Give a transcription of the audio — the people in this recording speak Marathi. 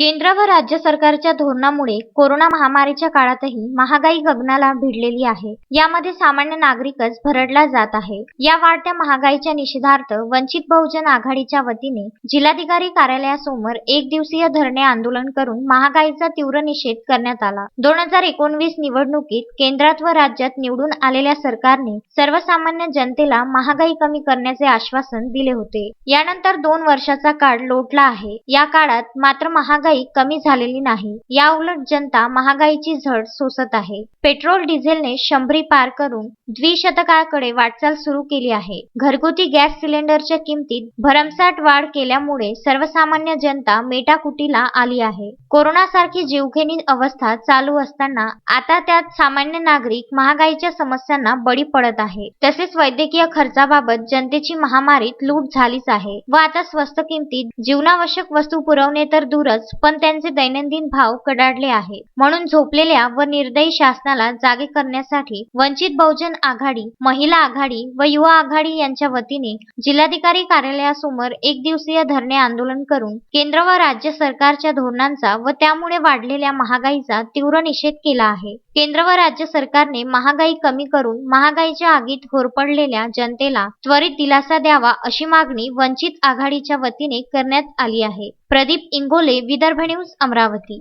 केंद्र व राज्य सरकारच्या धोरणामुळे कोरोना महामारीच्या काळातही महागाई गगनाला भिडलेली आहे. यामध्ये सामान्य नागरिकच भरडला जात आहे. या वाढत्या महागाईच्या निषेधार्थ वंचित बहुजन आघाडीच्या वतीने जिल्हाधिकारी कार्यालयासमोर एक दिवसीय धरणे आंदोलन करून महागाईचा तीव्र निषेध करण्यात आला. दोन हजार एकोणवीस निवडणुकीत केंद्रात व राज्यात निवडून आलेल्या सरकारने सर्वसामान्य जनतेला महागाई कमी करण्याचे आश्वासन दिले होते. यानंतर दोन वर्षाचा काळ लोटला आहे. या काळात मात्र महागाई कमी झालेली नाही. याउलट जनता महागाईची झड सोसत आहे. पेट्रोल डिझेलने शंभरी पार करून द्विशतकाकडे वाटचाल सुरू केली आहे. घरगुती गॅस सिलेंडरच्या किमतीत भरमसाठ वाढ केल्यामुळे सर्वसामान्य जनता मेटाकुटीला आली आहे. कोरोनासारखी जीवघेणी अवस्था चालू असताना आता त्यात सामान्य नागरिक महागाईच्या समस्यांना बळी पडत आहे. तसेच वैद्यकीय खर्चाबाबत जनतेची महामारीत लूट झालीच आहे. व आता स्वस्त किमतीत जीवनावश्यक वस्तू पुरवणे तर दूरच पण त्यांचे दैनंदिन भाव कडाडले आहे. म्हणून झोपलेल्या व निर्दयी शासनाला जागे करण्यासाठी वंचित बहुजन आघाडी महिला आघाडी व युवा आघाडी यांच्या वतीने जिल्हाधिकारी कार्यालयासमोर एक दिवसीय धरणे आंदोलन करून केंद्र व राज्य सरकारच्या धोरणांचा व त्यामुळे वाढलेल्या महागाईचा तीव्र निषेध केला आहे. केंद्र व राज्य सरकारने महागाई कमी करून महागाईच्या आगीत होरपडलेल्या जनतेला त्वरित दिलासा द्यावा अशी मागणी वंचित आघाडीच्या वतीने करण्यात आली आहे. प्रदीप इंगोले विदर्भ न्यूज अमरावती